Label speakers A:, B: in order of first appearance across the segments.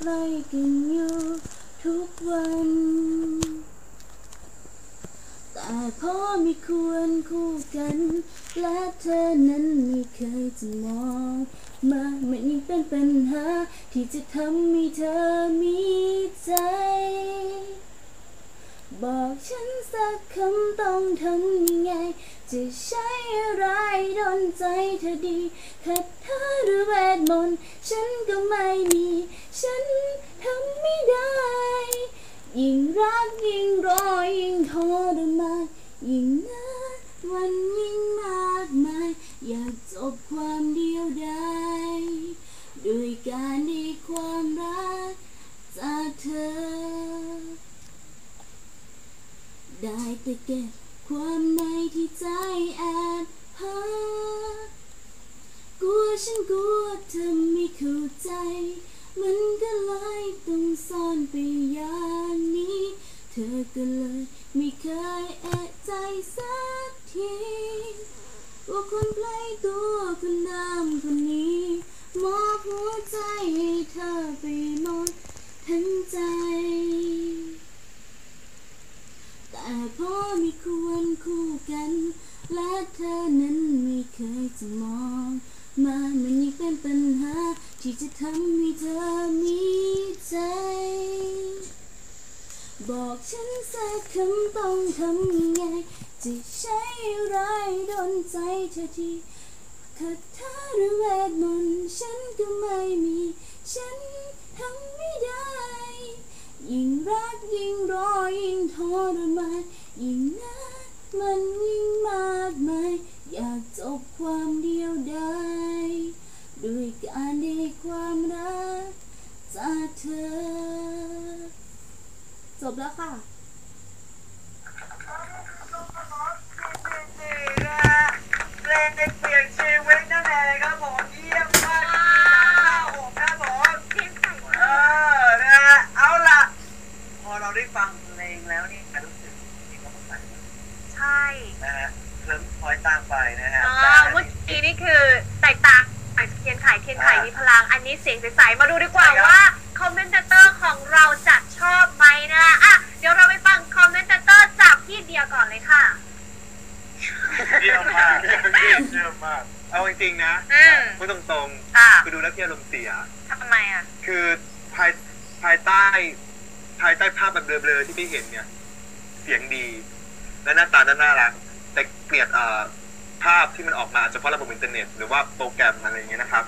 A: ใกล้กันอยู่ทุกวัน แต่พอมีควรคู่กัน และเธอนั้นไม่เคยจะมองมามันยังเป็นปัญหา ที่จะทำให้เธอมีใจ บอกฉันสักคำต้องทำยังไง จะใช้อะไรดนใจเธอดีคาถาหรือเวทมนต์ฉันก็ไม่มี ฉันทำไม่ได้ ยิ่งรักยิ่งรอยิ่งทรมานยิ่งนานวันยิ่งมากมาย อยากจบความเดียวดายด้วยการได้ความรักจากเธอ ได้แต่เก็บความในที่ใจแอบหากลัวฉันกลัวเธอไม่ ตัวคนเดิมคนนี้มอบหัวใจให้เธอไปหมดทั้งใจ แต่พอไม่ควร บอกฉันสักคำต้องทำยังไงจะใช้อะไรโดนใจเธอทีคาถาหรือเวทมนต์ฉันก็ไม่มี ฉันทำไม่ได้ ยิ่งรักยิ่งรอยิ่งทรมานยิ่งนานมัน บแล้วค่ะ
B: เพลงเปลี่ยนชีวิตนั่นเองครับผมเยี่ยมมากครับผมครับผมเออนะฮะเอาล่ะพอเราได้ฟังเพลงแล้วนี่รู้สึกมีความสดใส
C: ใช่
B: นะฮะเคลิ้มคล้อยตามไปนะฮะ
C: อ่าเมื่อกี้นี่คือแตกต่างจากเทียนไข่เทียนไข่มีพลัง อันนี้เสียงใสๆมาดูดีกว่าว่า คอมเมนเตอร์ของเราจะชอบไหมนะอะเดี๋ยวเราไปฟังคอมเมนเตอร์จากพี่เดียก่อนเลยค่ะ
B: เยี่ยมมากเยี่ยมมาก เอา จริงๆนะ
C: อืม
B: พูดตรง
C: อะ
B: ๆคือดูแล้วที่อารมณ์เสีย
C: ทำไมอะ
B: คือภายภายใต้ ภายใต้ภาพแบบเบลอๆที่พี่เห็นเนี่ย เสียงดี และหน้าตาน่ารัก แต่เกลียดเอ่อภาพที่มันออกมาเฉพาะระบบอินเทอร์เน็ต หรือว่าโปรแกรมอะไรอย่างเงี้ยนะครับ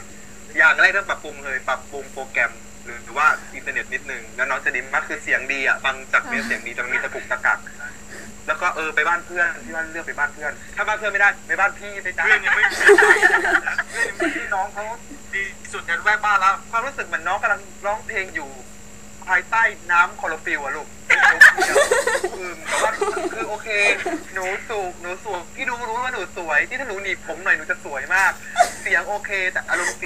B: อย่างแรกต้องปรับปรุงเลยปรับปรุงโปรแกรม หรือหรือว่าอินเทอร์เน็ตนิดนึงแล้วน้องจะดีมากคือเสียงดีอะฟังจากเนื้อเสียงดีจะมีตะกุกตะกักแล้ว ก็เออไปบ้านเพื่อนที่บ้านเลือกไปบ้านเพื่อน ถ้าบ้านเพื่อนไม่ได้ไปบ้านพี่ไปจ้า
D: เพื่อนยังไม่มีเพื่อนยังไม่มี
B: พี่น้องเขา
D: ดีสุดในแวกบ้านแล้ว
B: ความรู้สึกเหมือนน้องกำลังร้องเพลงอยู่ ภายใต้น้ำคลอโรฟิลอะลูกอืมแต่ว่าคือโอเค หนูสูกหนูสวยพี่ดูรู้ว่าหนูสวยที่ถ้าหนูหนีบผมหน่อยหนูจะสวยมาก เสียงโอเค แต่อารมณ์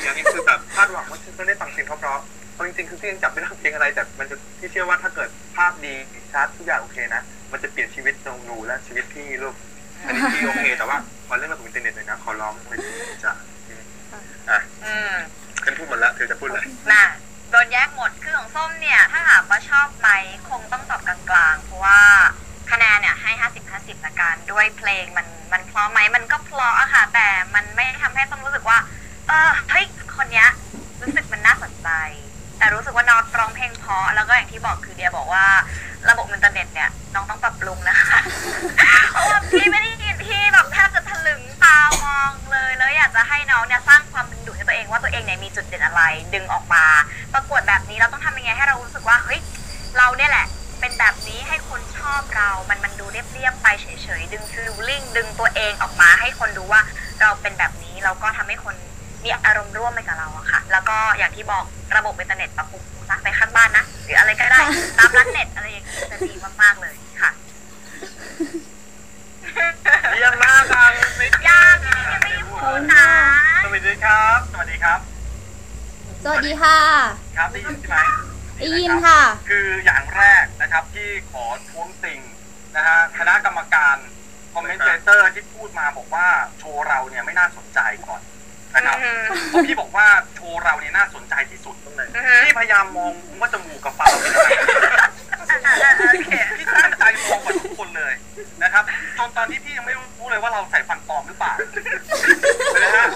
B: อะไรแต่มันจะพี่เชื่อว่าถ้าเกิดภาพดีชัดทุกอย่างโอเคนะมันจะเปลี่ยนชีวิตของหนูและชีวิตพี่ลูกอันนี้พี่โอเคแต่ว่าขอเรื่องระบบอินเทอร์เน็ตหน่อยนะขอร้องไม่จะอะ
C: อืม
B: ฉันพูดหมดแล้วเธอจะพูดอะไร
C: น่ะโดนแยกหมดคือของส้มเนี่ย ถ้าถามว่าชอบไหมคงต้องตอบกลางๆ เพราะว่าคะแนนเนี่ยให้50 50ละกันด้วยเพลงมัน ดเด่นอะไรดึงออกมาประกวดแบบนี้เราต้องทำยังไงให้เรารู้สึกว่าเฮ้ยเราเนี่ยแหละ เป็นแบบนี้ให้คนชอบเรา มันมันดูเรียบๆไปเฉยๆดึงฟิลลิ่งดึงตัวเองออกมา ให้คนดูว่าเราเป็นแบบนี้เราก็ทำให้คนมีอารมณ์ร่วมไปกับเราอะค่ะ แล้วก็อย่างที่บอกระบบอินเทอร์เน็ตปรับปรุงซะไปข้างบ้านนะหรืออะไรก็ได้ตามร้านเน็ตอะไรอย่างนี้จะดีมากๆเลยค่ะ
D: เยี่ยมมากครับไม่
C: ยากยังไม่ได้พูดนะ
D: สวัสดีครับ สวัสดีครับ
A: สวัสดีค่ะ
D: ครับได้ยินใช่ไหม
A: ได้ยินค่ะ
D: คืออย่างแรกนะครับที่ขอท้วงติงนะฮะคณะกรรมการคอมเมนเตอร์ที่พูดมาบอกว่าโชว์เราเนี่ยไม่น่าสนใจก่อนนะครับ
C: อือฮึ
D: เพราะพี่บอกว่าโชว์เราเนี่ยน่าสนใจที่สุด
B: ตรงไหน
C: อือฮึ
D: พี่พยายามมองว่าจมูกกับปากเป็นยังไง
C: โอเค
D: พี่ตั้งใจมองกว่าทุกคนเลยนะครับ จนตอนที่พี่ยังไม่รู้เลยว่าเราใส่ฟันปลอมหรือเปล่านะฮะ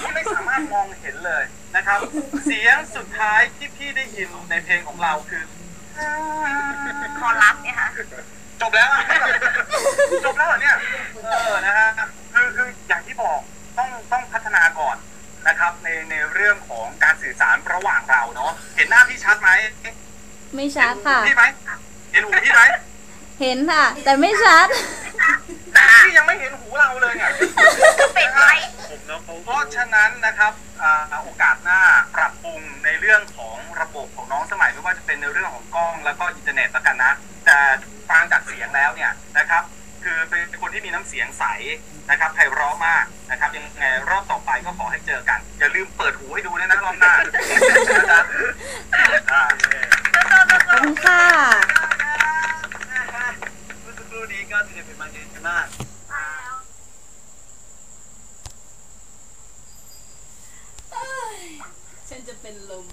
D: พี่ไม่สามารถมองเห็นเลยนะครับ เสียงสุดท้ายที่พี่ได้ยินในเพลงของเราคือ
C: คอรับเนี่ยค่ะ
D: จบแล้วอะจบแล้วเหรอเนี่ยเออนะฮะคือคืออย่างที่บอกต้องต้องพัฒนาก่อนนะครับ ในในเรื่องของการสื่อสารระหว่างเราเนาะเห็นหน้าพี่ชัดไหม
A: ไม่ชัดค่ะ
D: เห็นหูพี่ไหมเห็นหูพี่ไหม
A: เห็นค่ะ แต่ไม่ชัด
D: แต่พี่ยังไม่เห็นหูเราเลยเนี่ย
C: ปิดไว้
B: ผมน้องเขา
D: เพราะฉะนั้นนะครับอ่าโอกาสหน้าปรับปรุงในเรื่องของระบบของน้องสมัยไม่ว่าจะเป็นในเรื่องของกล้องแล้วก็อินเทอร์เน็ตแล้วกันนะแต่ฟังจากเสียงแล้วเนี่ยนะครับ คือเป็นคนที่มีน้ำเสียงใสนะครับไพเราะมากนะครับยังไงรอบต่อไปก็ขอให้เจอกัน อย่าลืมเปิดหูให้ดูด้วยนะรอบหน้านะครับอ่า
A: ขอบคุณค่ะ
B: เมื่อสักครู่นี้ก็เทเป็นมาเยอะมาก
A: ฉันจะ เป็นลม